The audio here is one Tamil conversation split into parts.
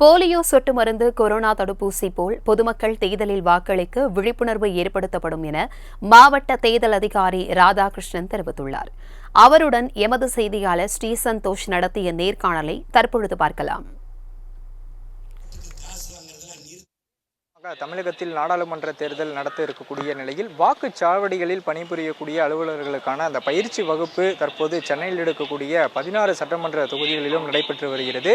போலியோ சொட்டு மருந்து கொரோனா தடுப்பூசி போல் பொதுமக்கள் தேர்தலில் வாக்களிக்க விழிப்புணர்வு ஏற்படுத்தப்படும் என மாவட்ட தேர்தல் அதிகாரி ராதாகிருஷ்ணன் தெரிவித்துள்ளார். அவருடன் எமது செய்தியாளர் ஸ்ரீ சந்தோஷ் நடத்திய நேர்காணலை தற்பொழுது பார்க்கலாம். தமிழகத்தில் நாடாளுமன்ற தேர்தல் நடத்த இருக்கக்கூடிய நிலையில் வாக்குச்சாவடிகளில் பணிபுரியக்கூடிய அலுவலர்களுக்கான அந்த பயிற்சி வகுப்பு தற்போது சென்னையில் எடுக்கக்கூடிய பதினாறு சட்டமன்ற தொகுதிகளிலும் நடைபெற்று வருகிறது.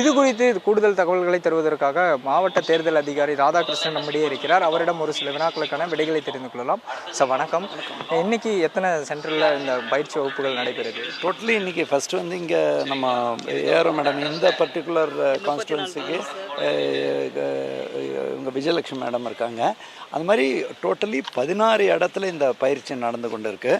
இது குறித்து கூடுதல் தகவல்களை தருவதற்காக மாவட்ட தேர்தல் அதிகாரி ராதாகிருஷ்ணன் நம்மிடையே இருக்கிறார். அவரிடம் ஒரு சில வினாக்களுக்கான விடைகளை தெரிந்து கொள்ளலாம். சார் வணக்கம். இன்னைக்கு எத்தனை சென்டரில் இந்த பயிற்சி வகுப்புகள் நடைபெறுது? டோட்டலி இன்னைக்கு ஃபர்ஸ்ட் வந்து இங்கே நம்ம ஏஆர் மேடம் இந்த பர்டிகுலர் கான்ஸ்டுவன்சிக்கு uh, இவங்க விஜயலட்சுமி மேடம் இருக்காங்க. அது மாதிரி டோட்டலி பதினாறு இடத்துல இந்த பயிற்சி நடந்து கொண்டு இருக்கு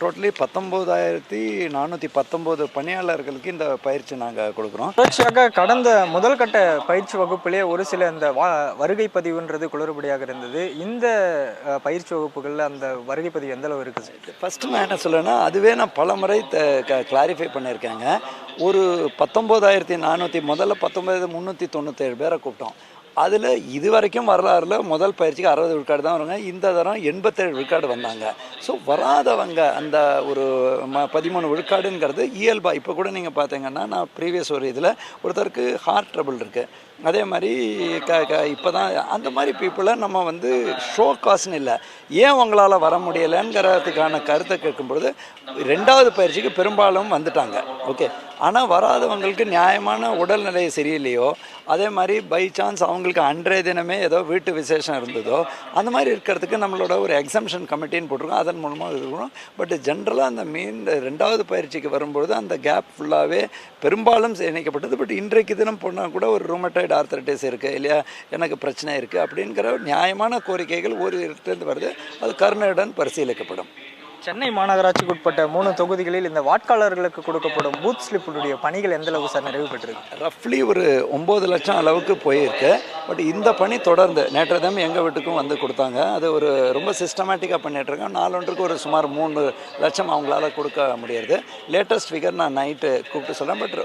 டோட்டலி பத்தொம்போதாயிரத்தி நானூற்றி பத்தொம்போது பணியாளர்களுக்கு இந்த பயிற்சி நாங்கள் கொடுக்குறோம். தொடர்ச்சியாக கடந்த முதல் கட்ட பயிற்சி வகுப்பிலே ஒரு சில இந்த வா வருகை பதிவுன்றது குளறுபடியாக இருந்தது. இந்த பயிற்சி வகுப்புகளில் அந்த வருகை பதிவு எந்த அளவு இருக்குது? ஃபஸ்ட்டு நான் என்ன சொல்லேன்னா அதுவே நான் பல முறை கிளாரிஃபை பண்ணியிருக்கேங்க. ஒரு பத்தொம்போதாயிரத்தி நானூற்றி முதல்ல பத்தொம்போதாயிரத்தி முந்நூற்றி தொண்ணூற்றேழு பேரை கூப்பிட்டோம். அதில் இது வரைக்கும் வரலாறுல முதல் பயிற்சிக்கு அறுபது விழுக்காடு தான் வருவாங்க இந்த தரம் எண்பத்தேழு விழுக்காடு வந்தாங்க. ஸோ வராதவங்க அந்த ஒரு ம பதிமூணு விழுக்காடுங்கிறது இயல்பா. இப்போ கூட நீங்கள் பார்த்தீங்கன்னா நான் ப்ரீவியஸ் ஒரு இதில் ஒருத்தருக்கு ஹார்ட் ட்ரபிள் இருக்குது அதே மாதிரி க க இப்போ தான் அந்த மாதிரி பீப்புளை நம்ம வந்து ஷோ காசுன்னு இல்லை. ஏன் உங்களால் வர முடியலைங்கிறதுக்கான கருத்தை கேட்கும்பொழுது ரெண்டாவது பயிற்சிக்கு பெரும்பாலும் வந்துட்டாங்க. ஓகே ஆனால் வராதவங்களுக்கு நியாயமான உடல்நிலை சரியில்லையோ அதே மாதிரி பை சான்ஸ் அவங்களுக்கு அன்றைய தினமே ஏதோ வீட்டு விசேஷம் இருந்ததோ அந்த மாதிரி இருக்கிறதுக்கு நம்மளோட ஒரு எக்ஸம்ஷன் கமிட்டின்னு போட்டிருக்கோம். அதன் மூலமாக இருக்கிறோம் பட் ஜென்ரலாக அந்த மீன் ரெண்டாவது பயிற்சிக்கு வரும்பொழுது அந்த கேப் ஃபுல்லாகவே பெரும்பாலும் இணைக்கப்பட்டது பட் இன்றைக்கு தினம் போனால் கூட ஒரு ரூமட்டாய்டு ஆர்த்தரைட்டிஸ் இருக்குது இல்லையா? எனக்கு பிரச்சனை இருக்குது அப்படிங்கிற நியாயமான கோரிக்கைகள் ஒரு இடத்துலேருந்து வருது. அது கருணையுடன் பரிசீலிக்கப்படும். சென்னை மாநகராட்சிக்கு உட்பட்ட மூணு தொகுதிகளில் இந்த வாக்காளர்களுக்கு கொடுக்கப்படும் பூத் ஸ்லிப்புடைய பணிகள் எந்த அளவு சார் நிறைவு பெற்றிருக்கு? ரஃப்லி ஒரு ஒம்பது லட்சம் அளவுக்கு போயிருக்கு. பட் இந்த பணி தொடர்ந்து நேற்று தினம் எங்கள் வீட்டுக்கும் வந்து கொடுத்தாங்க. அது ஒரு ரொம்ப சிஸ்டமேட்டிக்காக பண்ணிகிட்ருக்கோம் நாலொன்றுக்கு ஒரு சுமார் மூணு லட்சம் அவங்களால கொடுக்க முடியாது. லேட்டஸ்ட் ஃபிகர் நான் நைட்டு கூப்பிட்டு சொல்கிறேன் பட்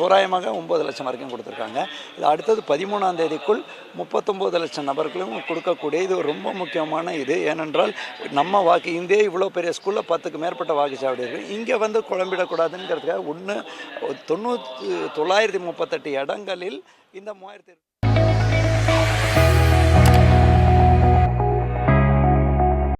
தோராயமாக ஒம்பது லட்சம் வரைக்கும் கொடுத்துருக்காங்க. இது அடுத்தது பதிமூணாம் தேதிக்குள் முப்பத்தொம்போது லட்சம் நபர்களும் கொடுக்கக்கூடிய இது ரொம்ப முக்கியமான இது. ஏனென்றால் நம்ம வாக்கு இந்தியா இவ்வளோ பெரிய ஸ்கூலில் பத்துக்கு மேற்பட்ட வாக்குச்சாவடி இருக்குது இங்கே வந்து குழம்பிடக்கூடாதுங்கிறதுக்காக ஒன்று தொண்ணூற்றி தொள்ளாயிரத்தி முப்பத்தெட்டு இடங்களில் இந்த மூவாயிரத்தி